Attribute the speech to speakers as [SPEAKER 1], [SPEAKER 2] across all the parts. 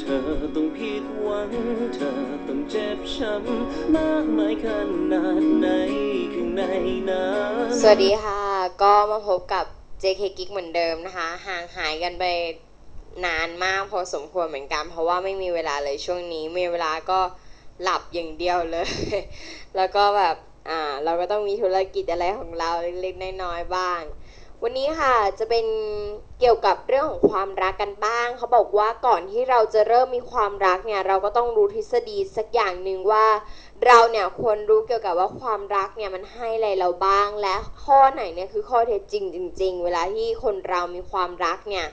[SPEAKER 1] เธอต้องผิดหวัง เธอต้องเจ็บช้ำมากมายขนาดไหนข้างในนั้น
[SPEAKER 2] สวัสดีค่ะ ก็มาพบกับ JK Geek เหมือนเดิมนะคะ ห่างหายกันไปนานมากพอสมควรเหมือนกัน เพราะว่าไม่มีเวลาเลยช่วงนี้ มีเวลาก็หลับอย่างเดียวเลย แล้วก็แบบ อ่า เราก็ต้องมีธุรกิจอะไรของเราเล็กๆน้อยๆบ้าง วันนี้ค่ะจะเป็นเกี่ยวกับเรื่องของความรักกันบ้าง เขาบอกว่าก่อนที่เราจะเริ่มมีความรักเนี่ย เราก็ต้องรู้ทฤษฎีสักอย่างหนึ่งว่า เราเนี่ยควรรู้เกี่ยวกับว่าความรักเนี่ยมันให้อะไรเราบ้าง และข้อไหนเนี่ยคือข้อเท็จจริงจริง ๆ เวลาที่คนเรามีความรักเนี่ย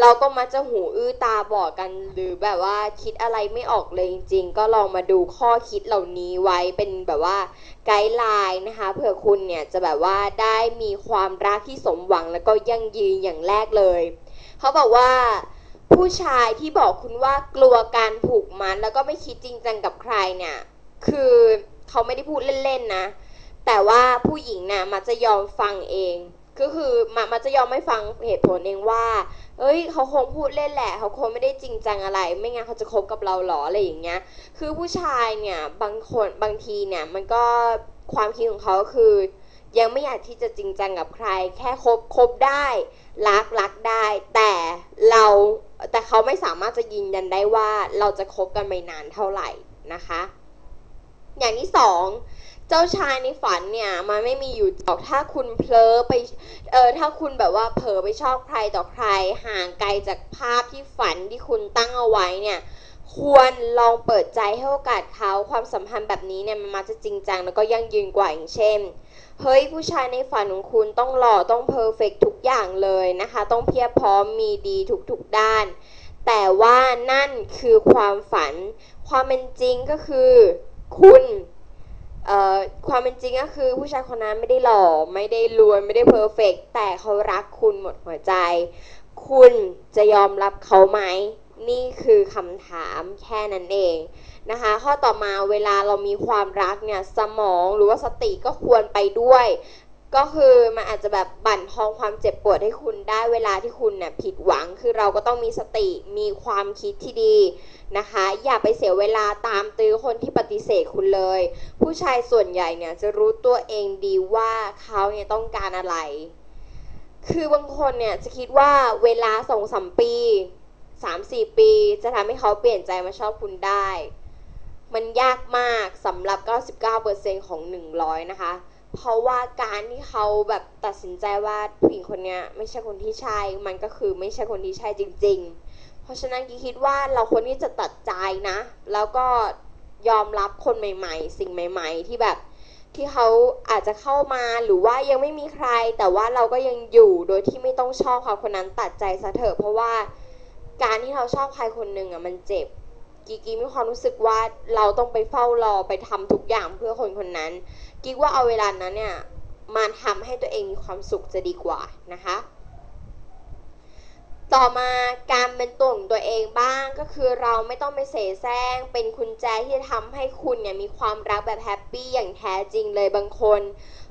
[SPEAKER 2] เราก็มักจะหูอื้อตาบอดกันหรือแบบว่าคิดอะไรไม่ออกเลยจริง ๆ ก็ลองมาดูข้อคิดเหล่านี้ไว้เป็นแบบว่าไกด์ไลน์นะคะเผื่อคุณเนี่ยจะแบบว่าได้มีความรักที่สมหวังแล้วก็ยั่งยืนอย่างแรกเลย เขาบอกว่าผู้ชายที่บอกคุณว่ากลัวการผูกมัดแล้วก็ไม่คิดจริงจังกับใครเนี่ย คือเขาไม่ได้พูดเล่นๆนะ แต่ว่าผู้หญิงน่ะมันจะยอมฟังเอง ก็คือมันมันจะยอมไม่ฟังเหตุผลเองว่า เอ้ย เขาคงพูดเล่นแหละ เขาคงไม่ได้จริงจังอะไร ไม่งั้นเขาจะคบกับเราหรออะไรอย่างเงี้ย คือผู้ชายเนี่ยบางคนบางทีเนี่ยมันก็ความคิดของเขาคือ ยังไม่อยากที่จะจริงจังกับใคร แค่คบคบได้รักรักได้ แต่เราแต่เขาไม่สามารถจะยืนยันได้ว่าเราจะคบกันไปนานเท่าไหร่นะคะ อย่างที่สองเจ้าชายในฝันเนี่ยมันไม่มีอยู่หรอกถ้าคุณเพลอไปเออถ้าคุณแบบว่าเผลอไปชอบใครต่อใคร ห่างไกลจากภาพที่ฝันที่คุณตั้งเอาไว้เนี่ยควรลองเปิดใจให้โอกาสเขาความสัมพันธ์แบบนี้เนี่ยมันมาจะจริงจังแล้วก็ยั่งยืนกว่าอย่างเช่นเฮ้ยผู้ชายในฝันของคุณต้องหล่อต้องเพอร์เฟกทุกอย่างเลยนะคะ ต้องเพียบพร้อมมีดีทุกๆด้าน แต่ว่านั่นคือความฝัน ความเป็นจริงก็คือ คุณเอ่อความเป็นจริงก็คือ ผู้ชายคนนั้นไม่ได้หล่อไม่ได้รวยไม่ได้เพอร์เฟกแต่เขารักคุณหมดหัวใจ คุณจะยอมรับเขาไหม นี่คือคำถามแค่นั้นเองนะคะ ข้อต่อมาเวลาเรามีความรักเนี่ย สมองหรือว่าสติก็ควรไปด้วย ก็คือมันอาจจะแบบบั่นทอนความเจ็บปวดให้คุณได้เวลาที่คุณเนี่ยผิดหวังคือเราก็ต้องมีสติมีความคิดที่ดีนะคะ อย่าไปเสียเวลาตามตื้อคนที่ปฏิเสธคุณเลย ผู้ชายส่วนใหญ่เนี่ยจะรู้ตัวเองดีว่าเขาเนี่ยต้องการอะไร คือบางคนเนี่ยจะคิดว่าเวลาสองสามปีสามสี่ปี จะทำให้เขาเปลี่ยนใจมาชอบคุณได้ มันยากมากสำหรับ 99%ของ 100 นะคะ เพราะว่าการที่เขาแบบตัดสินใจว่าผู้หญิงคนเนี้ยไม่ใช่คนที่ใช่ มันก็คือไม่ใช่คนที่ใช่จริง ๆ เพราะฉะนั้นกีคิดว่าเราควรที่จะตัดใจนะ แล้วก็ยอมรับคนใหม่ ๆ สิ่งใหม่ ๆ ที่แบบที่เขาอาจจะเข้ามาหรือว่ายังไม่มีใคร แต่ว่าเราก็ยังอยู่โดยที่ไม่ต้องชอบเขาคนนั้นตัดใจซะเถอะเพราะว่าการที่เราชอบใครคนหนึ่งอะมันเจ็บ กีกีมีความรู้สึกว่าเราต้องไปเฝ้ารอไปทำทุกอย่างเพื่อคนคนนั้นกิ๊กว่าเอาเวลานั้นเนี่ยมาทำให้ตัวเองมีความสุขจะดีกว่านะคะ ต่อมาการเป็นตัวของตัวเองบ้างก็คือเราไม่ต้องไปเสแสร้งเป็นกุญแจที่จะทำให้คุณเนี่ยมีความรักแบบแฮปปี้อย่างแท้จริงเลยบางคน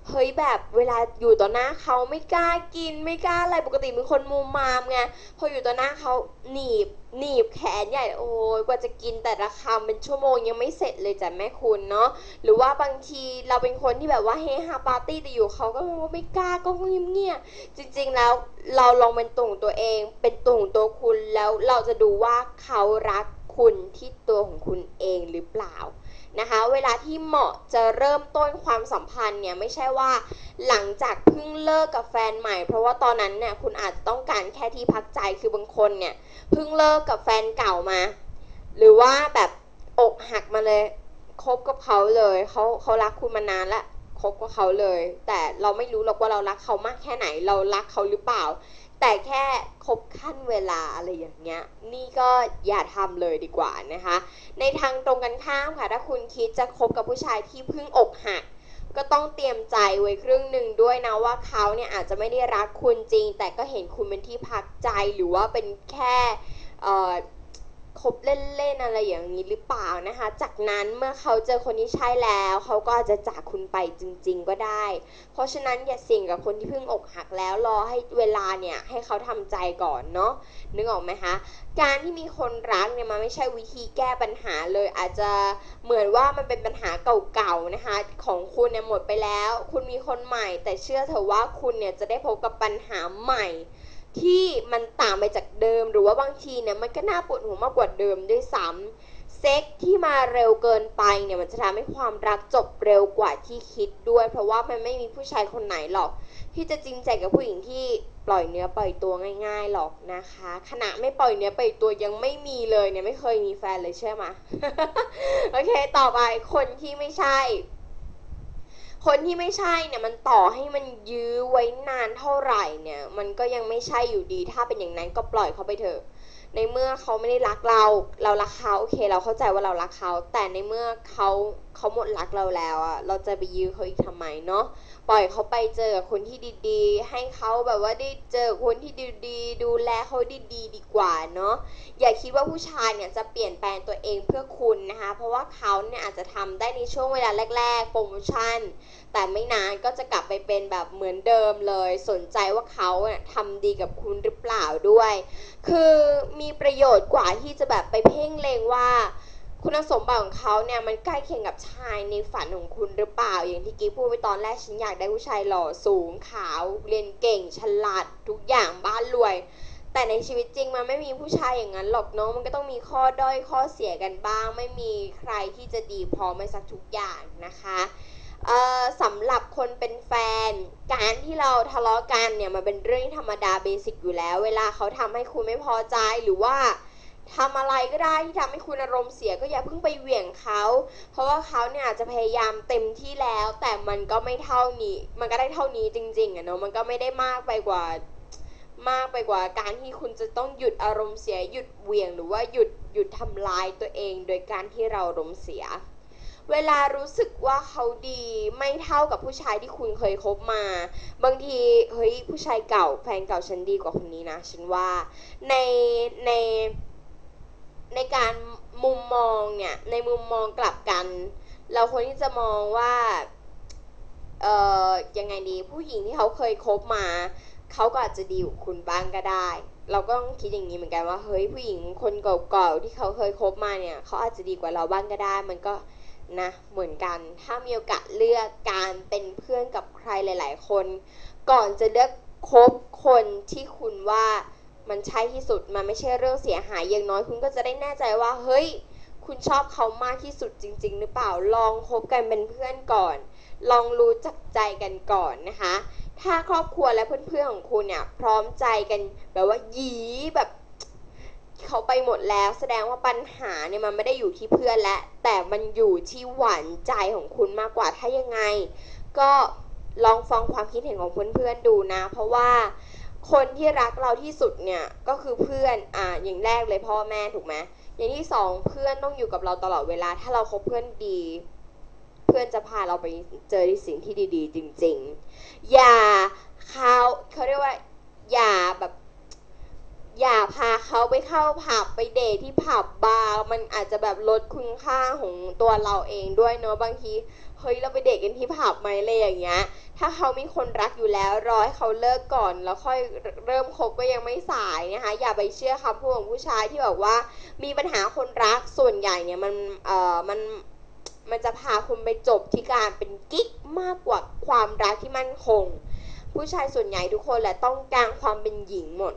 [SPEAKER 2] เฮ้ยแบบเวลาอยู่ต่อหน้าเขาไม่กล้ากินไม่กล้าอะไรปกติเป็นคนมูมามไงพออยู่ต่อหน้าเขาหนีบหนีบแขนใหญ่โอ้ยกว่าจะกินแต่ละคำเป็นชั่วโมงยังไม่เสร็จเลยจ้ะแม่คุณเนาะหรือว่าบางทีเราเป็นคนที่แบบว่าเฮฮาปาร์ตี้แต่อยู่เขาก็ไม่กล้าก็เงียบเงียบจริง ๆ แล้วเราลองเป็นตัวของตัวเอง เป็นตัวของตัวคุณแล้วเราจะดูว่าเขารักคุณที่ตัวของคุณเองหรือเปล่า นะคะ เวลาที่เหมาะจะเริ่มต้นความสัมพันธ์เนี่ยไม่ใช่ว่าหลังจากเพิ่งเลิกกับแฟนใหม่ เพราะว่าตอนนั้นเนี่ยคุณอาจจะต้องการแค่ที่พักใจคือบางคนเนี่ยเพิ่งเลิกกับแฟนเก่ามา หรือว่าแบบอกหักมาเลยคบกับเขาเลยเขาเขารักคุณมานานละคบกับเขาเลย แต่เราไม่รู้หรอกว่าเรารักเขามากแค่ไหน เรารักเขาหรือเปล่า แต่แค่ครบขั้นเวลาอะไรอย่างเงี้ย นี่ก็อย่าทำเลยดีกว่านะคะ ในทางตรงกันข้ามค่ะ ถ้าคุณคิดจะคบกับผู้ชายที่เพิ่งอกหักก็ต้องเตรียมใจไว้ครึ่งหนึ่งด้วยนะว่าเขาเนี่ยอาจจะไม่ได้รักคุณจริง แต่ก็เห็นคุณเป็นที่พักใจหรือว่าเป็นแค่ คบเล่นๆอะไรอย่างนี้หรือเปล่านะคะ จากนั้นเมื่อเขาเจอคนที่ใช่แล้ว เขาก็อาจจะจากคุณไปจริง ๆ ก็ได้ เพราะฉะนั้นอย่าเสี่ยงกับคนที่เพิ่งอกหักแล้วรอให้เวลาเนี่ยให้เขาทำใจก่อนเนาะนึกออกไหมคะการที่มีคนรักเนี่ยมันไม่ใช่วิธีแก้ปัญหาเลย อาจจะเหมือนว่ามันเป็นปัญหาเก่าๆนะคะ ของคุณเนี่ยหมดไปแล้ว คุณมีคนใหม่ แต่เชื่อเถอะว่าคุณเนี่ยจะได้พบกับปัญหาใหม่ ที่มันต่างไปจากเดิม หรือว่าบางทีเนี่ยมันก็น่าปวดหัวมากกว่าเดิมด้วยซ้ำเซ็กที่มาเร็วเกินไปเนี่ยมันจะทำให้ความรักจบเร็วกว่าที่คิดด้วย เพราะว่ามันไม่มีผู้ชายคนไหนหรอก ที่จะจริงใจกับผู้หญิงที่ปล่อยเนื้อปล่อยตัวง่ายๆหรอกนะคะขณะไม่ปล่อยเนื้อปล่อยตัวยังไม่มีเลยเนี่ยไม่เคยมีแฟนเลยเชื่อมโอเค ต่อไปคนที่ไม่ใช่ คนที่ไม่ใช่เนี่ยมันต่อให้มันยื้อไว้นานเท่าไหร่เนี่ย มันก็ยังไม่ใช่อยู่ดี ถ้าเป็นอย่างนั้นก็ปล่อยเขาไปเถอะ ในเมื่อเขาไม่ได้รักเรา เรารักเขาโอเค เราเข้าใจว่าเรารักเขา แต่ในเมื่อเขาเขาหมดรักเราแล้วอะเราจะไปยื้อเขาอีกทำไมเนาะปล่อยเขาไปเจอกับคนที่ดีๆ ให้เขาแบบว่าได้เจอคนที่ดีๆ ดูแลเขาดีๆดีกว่าเนาะอย่าคิดว่าผู้ชายเนี่ยจะเปลี่ยนแปลงตัวเองเพื่อคุณนะคะ เพราะว่าเขาเนี่ยอาจจะทำได้ในช่วงเวลาแรก ๆ โปรโมชั่น แต่ไม่นานก็จะกลับไปเป็นแบบเหมือนเดิมเลย สนใจว่าเขาเนี่ยทำดีกับคุณหรือเปล่าด้วย คือมีประโยชน์กว่าที่จะแบบไปเพ่งเลงว่า คุณสมบัติของเขาเนี่ยมันใกล้เคียงกับชายในฝันของคุณหรือเปล่า อย่างที่กิ๊ฟพูดไปตอนแรกฉันอยากได้ผู้ชายหล่อสูงขาว เรียนเก่งฉลาดทุกอย่างบ้านรวย แต่ในชีวิตจริงมันไม่มีผู้ชายอย่างนั้นหรอกเน้องมันก็ต้องมีข้อด้อยข้อเสียกันบ้าง ไม่มีใครที่จะดีพอมไปสักทุกอย่างนะคะ สำหรับคนเป็นแฟน การที่เราทะเลาะกันเนี่ยมันเป็นเรื่องที่ธรรมดาเบสิกอยู่แล้ว เวลาเขาทำให้คุณไม่พอใจหรือว่าทำอะไรก็ได้ที่ทำให้คุณอารมณ์เสียก็อย่าเพิ่งไปเหวี่ยงเขา เพราะว่าเขาเนี่ยอาจจะพยายามเต็มที่แล้ว แต่มันก็ไม่เท่านี้ มันก็ได้เท่านี้จริงๆอะเนาะมันก็ไม่ได้มากไปกว่ามากไปกว่าการที่คุณจะต้องหยุดอารมณ์เสียหยุดเหวี่ยงหรือว่าหยุดหยุดทำลายตัวเอง โดยการที่เราอารมณ์เสีย เวลารู้สึกว่าเขาดีไม่เท่ากับผู้ชายที่คุณเคยคบมา บางทีเฮ้ยผู้ชายเก่าแฟนเก่าฉันดีกว่าคนนี้นะฉันว่าในในในการมุมมองเนี่ยในมุมมองกลับกัน เราควรที่จะมองว่าเอ่อยังไงดีผู้หญิงที่เขาเคยคบมาเขาก็อาจจะดีกว่าคุณบ้างก็ได้ เราก็ต้องคิดอย่างนี้เหมือนกันว่าเฮ้ยผู้หญิงคนเก่าๆที่เขาเคยคบมาเนี่ยเขาอาจจะดีกว่าเราบ้างก็ได้ มันก็ นะเหมือนกัน ถ้ามีโอกาสเลือกการเป็นเพื่อนกับใครหลาย ๆ คน ก่อนจะเลือกคบคนที่คุณว่ามันใช่ที่สุดมันไม่ใช่เรื่องเสียหายอย่างน้อยคุณก็จะได้แน่ใจว่า เฮ้ย คุณชอบเขามากที่สุดจริง ๆ หรือเปล่าลองคบกันเป็นเพื่อนก่อน ลองรู้จักใจกันก่อนนะคะ ถ้าครอบครัวและเพื่อนๆของคุณเนี่ยพร้อมใจกันแบบว่าหยีแบบ เขาไปหมดแล้ว แสดงว่าปัญหาเนี่ยมันไม่ได้อยู่ที่เพื่อนและ แต่มันอยู่ที่หวานใจของคุณมากกว่าถ้ายังไง ก็ลองฟังความคิดเห็นของเพื่อนๆดูนะ เพราะว่าคนที่รักเราที่สุดเนี่ยก็คือเพื่อนอ่าอย่างแรกเลยพ่อแม่ถูกไหมอย่างที่สองเพื่อนต้องอยู่กับเราตลอดเวลา ถ้าเราคบเพื่อนดี เพื่อนจะพาเราไปเจอในสิ่งที่ดี ๆ จริง ๆ อย่าเขาเขาเรียกว่า อย่าแบบ อย่าพาเขาไปเข้าผับไปเดทที่ผับบาร์มันอาจจะแบบลดคุณค่าของตัวเราเองด้วยเนาะบางทีเฮ้ยเราไปเดทกันที่ผับไหมอะไรอย่างเงี้ย ถ้าเขามีคนรักอยู่แล้วรอให้เขาเลิกก่อน แล้วค่อยเริ่มคบก็ยังไม่สายนะคะ อย่าไปเชื่อคำพูดของผู้ชายที่บอกว่า มีปัญหาคนรักส่วนใหญ่เนี่ยมันเอ่อมันมันจะพาคุณไปจบที่การเป็นกิ๊กมากกว่าความรักที่มั่นคง ผู้ชายส่วนใหญ่ทุกคนแหละต้องการความเป็นหญิงหมด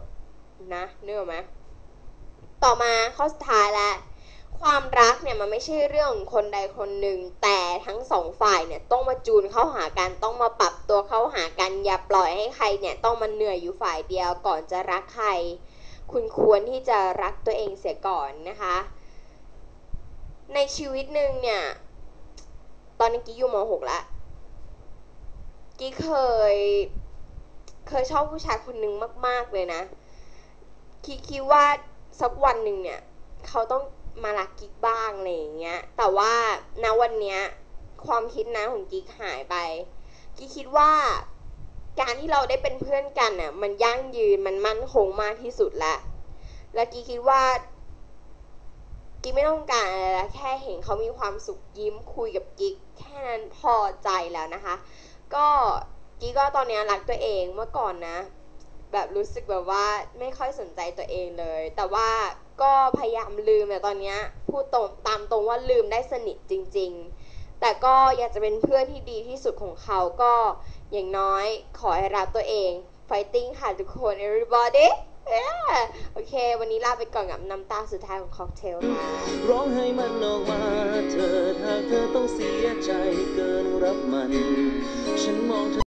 [SPEAKER 2] นะเนื้ออกไหมต่อมาข้อสุดท้ายแล้วความรักเนี่ยมันไม่ใช่เรื่องของคนใดคนหนึ่ง แต่ทั้งสองฝ่ายเนี่ยต้องมาจูนเข้าหากันต้องมาปรับตัวเข้าหากันอย่าปล่อยให้ใครเนี่ยต้องมาเหนื่อยอยู่ฝ่ายเดียวก่อนจะรักใคร คุณควรที่จะรักตัวเองเสียก่อนนะคะ ในชีวิตหนึ่งเนี่ย ตอนนี้กี้อยู่ม .6 ล้วกี้เคย เคยชอบผู้ชายคนหนึ่งมาก ๆเลยนะ คิดคิดว่าสักวันหนึ่งเนี่ย เขาต้องมารักกิ๊กบ้างอะไรอย่างเงี้ย แต่ว่าณวันเนี้ยความคิดนะของกิ๊กหายไป กิ๊กคิดว่า การที่เราได้เป็นเพื่อนกันน่ะ มันยั่งยืนมันมั่นคงมากที่สุดละและกิ๊กคิดว่ากิ๊กไม่ต้องการอะไรแล้วแค่เห็นเขามีความสุขยิ้มคุยกับกิ๊กแค่นั้นพอใจแล้วนะคะ ก็กิ๊กก็ตอนเนี้ยรักตัวเองเมื่อก่อนนะ แบบรู้สึกแบบว่าไม่ค่อยสนใจตัวเองเลย แต่ว่าก็พยายามลืมแต่ตอนนี้พูดตรงตามตรงว่าลืมได้สนิทจริง ๆ แต่ก็อยากจะเป็นเพื่อนที่ดีที่สุดของเขาก็อย่างน้อยขอให้รักตัวเอง fighting ค่ะทุกคน everybody yeah โอเค วันนี้ลาไปก่อนกับน้ำตาสุดท้ายของค็อกเทลค่ะ
[SPEAKER 1] ร้องให้มันออกมาเธอหากเธอต้องเสียใจเกินรับมัน ฉันมองเธอ